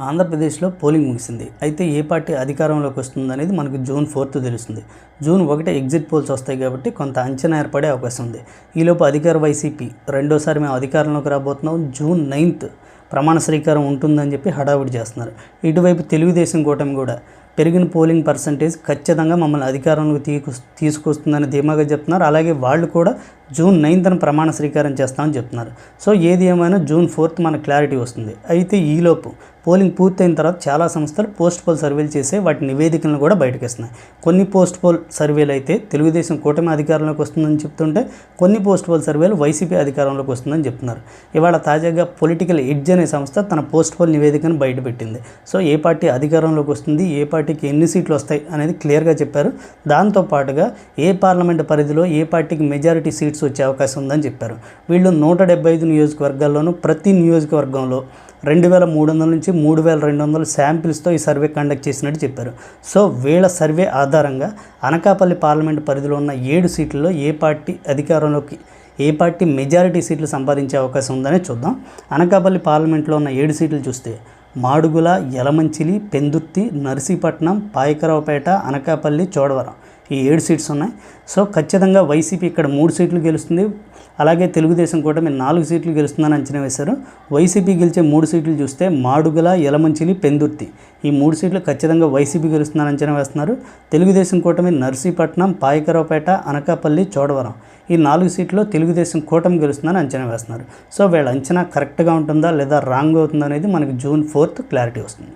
ఆంధ్రప్రదేశ్లో పోలింగ్ ముగిసింది. అయితే ఏ పార్టీ అధికారంలోకి వస్తుంది అనేది మనకు జూన్ ఫోర్త్ తెలుస్తుంది. జూన్ ఒకటి ఎగ్జిట్ పోల్స్ వస్తాయి కాబట్టి కొంత అంచనా ఏర్పడే అవకాశం ఉంది. ఈలోపు అధికార వైసీపీ రెండోసారి మేము అధికారంలోకి రాబోతున్నాం. జూన్ నైన్త్ ప్రమాణ స్వీకారం ఉంటుందని చెప్పి హడావుడి చేస్తున్నారు. ఇటువైపు తెలుగుదేశం కూటమి కూడా పెరిగిన పోలింగ్ పర్సంటేజ్ ఖచ్చితంగా మమ్మల్ని అధికారంలోకి తీకు తీసుకొస్తుందని ధీమాగా చెప్తున్నారు. అలాగే వాళ్ళు కూడా జూన్ నైన్త్న ప్రమాణ స్వీకారం చేస్తామని చెప్తున్నారు. సో ఏది ఏమైనా జూన్ ఫోర్త్ మనకు క్లారిటీ వస్తుంది. అయితే ఈలోపు పోలింగ్ పూర్తయిన తర్వాత చాలా సంస్థలు పోస్ట్ పోల్ సర్వేలు చేసే వాటి నివేదికలను కూడా బయటకిస్తున్నాయి. కొన్ని పోస్ట్ పోల్ సర్వేలు అయితే తెలుగుదేశం కూటమి అధికారంలోకి వస్తుందని చెప్తుంటే కొన్ని పోస్ట్ పోల్ సర్వేలు వైసీపీ అధికారంలోకి వస్తుందని చెప్తున్నారు. ఇవాళ తాజాగా పొలిటికల్ ఎడ్జ్ అనే సంస్థ తన పోస్ట్ పోల్ నివేదికను బయటపెట్టింది. సో ఏ పార్టీ అధికారంలోకి వస్తుంది ఏ పార్టీ పార్టీకి ఎన్ని సీట్లు వస్తాయి అనేది క్లియర్గా చెప్పారు. దాంతో పాటుగా ఏ పార్లమెంట్ పరిధిలో ఏ పార్టీకి మెజారిటీ సీట్స్ వచ్చే అవకాశం ఉందని చెప్పారు. వీళ్ళు నూట డెబ్బై ఐదు నియోజకవర్గాల్లోనూ ప్రతి నియోజకవర్గంలో రెండు వేల మూడు వందల నుంచి మూడు వేల రెండు వందల శాంపిల్స్తో ఈ సర్వే కండక్ట్ చేసినట్టు చెప్పారు. సో వీళ్ళ సర్వే ఆధారంగా అనకాపల్లి పార్లమెంట్ పరిధిలో ఉన్న ఏడు సీట్లలో ఏ పార్టీ అధికారంలోకి ఏ పార్టీ మెజారిటీ సీట్లు సంపాదించే అవకాశం ఉందనే చూద్దాం. అనకాపల్లి పార్లమెంట్లో ఉన్న ఏడు సీట్లు చూస్తే మాడుగుల యలమంచిలి పెందుర్తి నర్సీపట్నం పాయకరావుపేట అనకాపల్లి చోడవరం ఈ ఏడు సీట్స్ ఉన్నాయి. సో ఖచ్చితంగా వైసీపీ ఇక్కడ మూడు సీట్లు గెలుస్తుంది. అలాగే తెలుగుదేశం కూడా మీరు నాలుగు సీట్లు గెలుస్తుందని అంచనా వేశారు. వైసీపీ గెలిచే మూడు సీట్లు చూస్తే మాడుగుల యలమంచిలి పెందుర్తి. ఈ మూడు సీట్లు ఖచ్చితంగా వైసీపీ గెలుస్తుందని అంచనా వేస్తున్నారు. తెలుగుదేశం కూటమి నర్సీపట్నం పాయకరావుపేట అనకాపల్లి చోడవరం. ఈ నాలుగు సీట్లో తెలుగుదేశం కూటమి గెలుస్తుందని అంచనా వేస్తున్నారు. సో వీళ్ళ అంచనా కరెక్ట్గా ఉంటుందా లేదా రాంగ్ అవుతుందా అనేది మనకి జూన్ ఫోర్త్ క్లారిటీ వస్తుంది.